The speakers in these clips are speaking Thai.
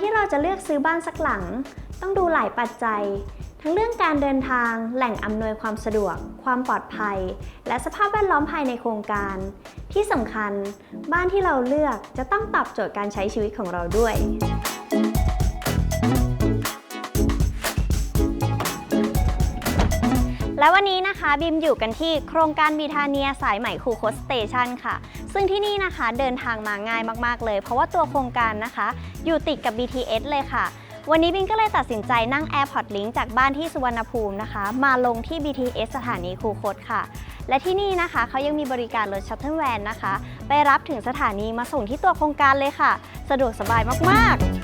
ที่เราจะเลือกซื้อบ้านสักหลัง ต้องดูหลายปัจจัย ทั้งเรื่องการเดินทาง แหล่งอำนวยความสะดวก ความปลอดภัย และสภาพแวดล้อมภายในโครงการ ที่สำคัญ บ้านที่เราเลือกจะต้องตอบโจทย์การใช้ชีวิตของเราด้วย และวันนี้นะคะบิมอยู่กันที่โครงการบีทาเนียสายใหม่คูโคสเตชันค่ะ ซึ่งที่นี่นะคะเดินทางมาง่ายมากๆเลย เพราะว่าตัวโครงการนะคะ อยู่ติดกับ BTS เลยค่ะ วันนี้บิมก็เลยตัดสินใจนั่ง Airport Link จากบ้านที่สุวรรณภูมินะคะ มาลงที่ BTS สถานีคูคตค่ะ และที่นี่นะคะเขายังมีบริการรถชัตเทิลแวนนะคะ ไปรับถึงสถานีมาส่งที่ตัวโครงการเลยค่ะ สะดวกสบายมากๆ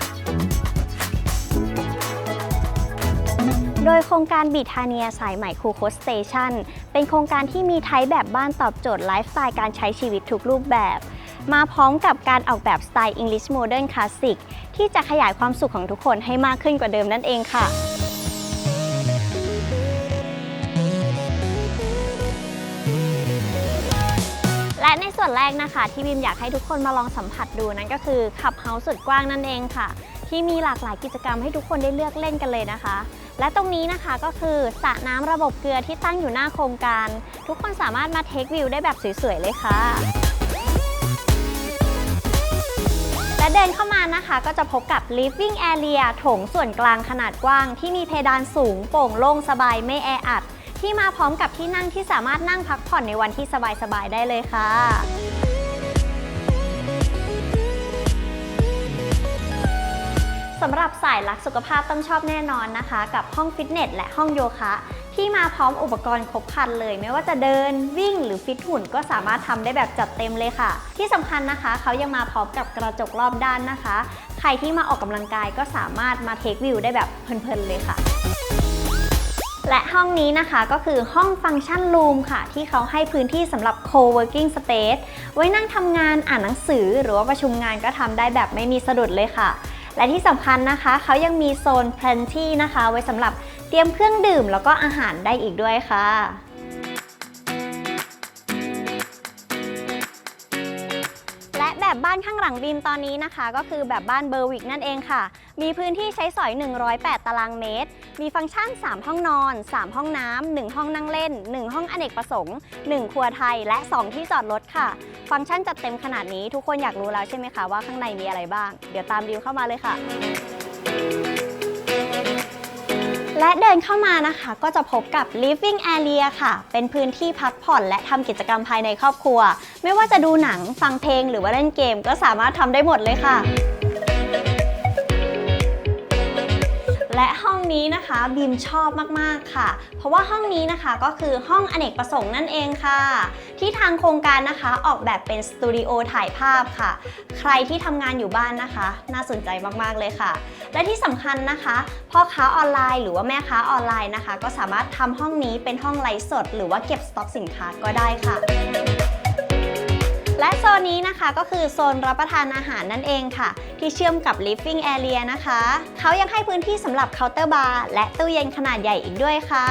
โดยโครงการบีทาเนียสายใหม่คูโคสเตชันเป็นโครงการที่มีไทป์แบบบ้านตอบโจทย์ไลฟ์สไตล์การใช้ชีวิตทุกรูปแบบ มาพร้อมกับการออกแบบสไตล์ English Modern Classic ที่จะขยายความสุขของทุกคนให้มากขึ้นกว่าเดิมนั่นเองค่ะและในส่วนแรกนะคะที่บิมอยากให้ทุกคนมาลองสัมผัสดูนั่นก็คือขับเฮาส์สุดกว้างนั่นเองค่ะ ที่มีหลากหลายกิจกรรมให้ทุกคนได้เลือกเล่นกันเลยนะคะ และตรงนี้นะคะก็คือสระน้ำระบบเกลือที่ตั้งอยู่หน้าโครงการ ทุกคนสามารถมาเทควิวได้แบบสวยๆเลยค่ะ และเดินเข้ามานะคะก็จะพบกับ living area โถงส่วนกลางขนาดกว้าง ที่มีเพดานสูงโปร่งโล่งสบายไม่แออัดที่มาพร้อมกับที่นั่งที่สามารถนั่งพักผ่อนในวันที่สบายๆได้เลยค่ะ สำหรับสายรักสุขภาพต้องชอบแน่นอนนะคะ กับห้องฟิตเนสและห้องโยคะ ที่มาพร้อมอุปกรณ์ครบครันเลย ไม่ว่าจะเดินวิ่งหรือฟิตหุ่นก็สามารถทำได้แบบจัดเต็มเลยค่ะ ที่สำคัญนะคะเขายังมาพร้อมกับกระจกรอบด้านนะคะ ใครที่มาออกกำลังกายก็สามารถมาเทควิวได้แบบเพลินๆเลยค่ะและห้องนี้นะคะก็คือห้องฟังก์ชันรูมค่ะ ที่เขาให้พื้นที่สำหรับ co-working space ไว้นั่งทำงานอ่านหนังสือ หรือว่าประชุมงานก็ทำได้แบบไม่มีสะดุดเลยค่ะ และที่สำคัญนะคะเขายังมีโซน plenty นะคะ ไว้สำหรับเตรียมเครื่องดื่มแล้วก็อาหารได้อีกด้วยค่ะ แบบบ้านข้างหลังบินตอนนี้นะคะ ก็คือแบบบ้านเบอร์วิกนั่นเองค่ะ มีพื้นที่ใช้สอย 108 ตารางเมตร มีฟังก์ชัน 3 ห้องนอน 3 ห้องน้ำ1ห้องนั่งเล่น 1 ห้องอเนกประสงค์ 1 ครัวไทยและ 2 ที่จอดรถค่ะ ฟังก์ชันจัดเต็มขนาดนี้ทุกคนอยากรู้แล้วใช่ไหมคะว่าข้างในมีอะไรบ้าง เดี๋ยวตามดิวเข้ามาเลยค่ะ และเดินเข้ามานะคะก็จะพบกับ living area ค่ะ เป็นพื้นที่พักผ่อนและทำกิจกรรมภายในครอบครัว ไม่ว่าจะดูหนังฟังเพลงหรือว่าเล่นเกมก็สามารถทำได้หมดเลยค่ะ และห้องนี้นะคะบีมชอบมากๆค่ะ เพราะว่าห้องนี้นะคะก็คือห้องอเนกประสงค์นั่นเองค่ะ ที่ทางโครงการนะคะออกแบบเป็นสตูดิโอถ่ายภาพค่ะ ใครที่ทำงานอยู่บ้านนะคะ น่าสนใจมากๆเลยค่ะ และที่สำคัญนะคะพ่อค้าออนไลน์หรือว่าแม่ค้าออนไลน์นะคะ ก็สามารถทำห้องนี้เป็นห้องไลฟ์สด หรือว่าเก็บสต็อกสินค้าก็ได้ค่ะและ โซนนี้นะคะก็คือโซนรับประทานอาหารนั่นเองค่ะ ที่เชื่อมกับ living area นะคะ เขายังให้พื้นที่สำหรับเคาน์เตอร์บาร์และตู้เย็นขนาดใหญ่อีกด้วยค่ะ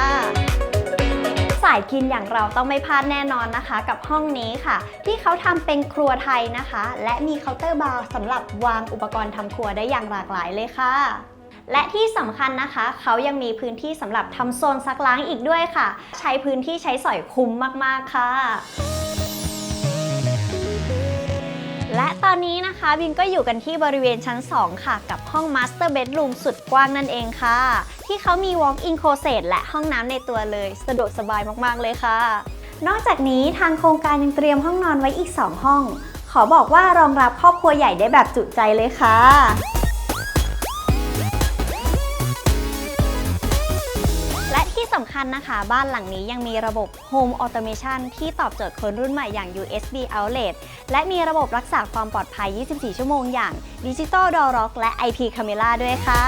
สายกินอย่างเราต้องไม่พลาดแน่นอนนะคะ กับห้องนี้ค่ะ ที่เขาทำเป็นครัวไทยนะคะ และมีเคาน์เตอร์บาร์สำหรับวางอุปกรณ์ทำครัวได้อย่างหลากหลายเลยค่ะ และที่สำคัญนะคะ เขายังมีพื้นที่สำหรับทำโซนซักล้างอีกด้วยค่ะ ใช้พื้นที่ใช้สอยคุ้มมากๆค่ะ นะคะ บิมก็อยู่กันที่บริเวณชั้น 2 ค่ะ กับห้อง Master Bedroom สุดกว้างนั่นเองค่ะ ที่เขามี Walk-in Closet และห้องน้ำในตัวเลย สะดวกสบายมากๆเลยค่ะ นอกจากนี้ทางโครงการยังเตรียมห้องนอนไว้อีก 2 ห้อง ขอบอกว่ารองรับครอบครัวใหญ่ได้แบบจุใจเลยค่ะ สำคัญนะคะ บ้านหลังนี้ยังมีระบบ Home Automation ที่ตอบโจทย์คนรุ่นใหม่อย่าง USB Outlet และมีระบบรักษาความปลอดภัย 24 ชั่วโมงอย่าง Digital Door Lock และ IP Camera ด้วยค่ะ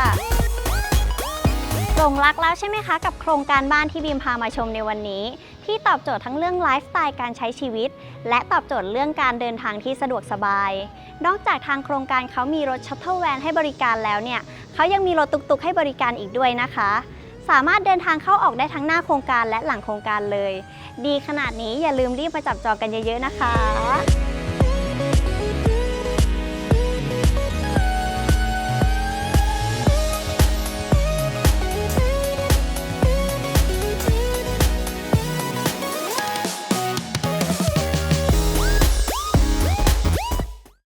หลงรักแล้วใช่ไหมคะ กับโครงการบ้านที่บีมพามาชมในวันนี้ ที่ตอบโจทย์ทั้งเรื่องไลฟ์สไตล์การใช้ชีวิต และตอบโจทย์เรื่องการเดินทางที่สะดวกสบาย นอกจากทางโครงการเขามีรถชัตเทิลแวนให้บริการแล้วเนี่ยเขายังมีรถตุกๆให้บริการอีกด้วยนะคะ สามารถเดินทางเข้าออกได้ทั้งหน้าโครงการและหลังโครงการเลย ดีขนาดนี้อย่าลืมรีบมาจับจองกันเยอะๆนะคะ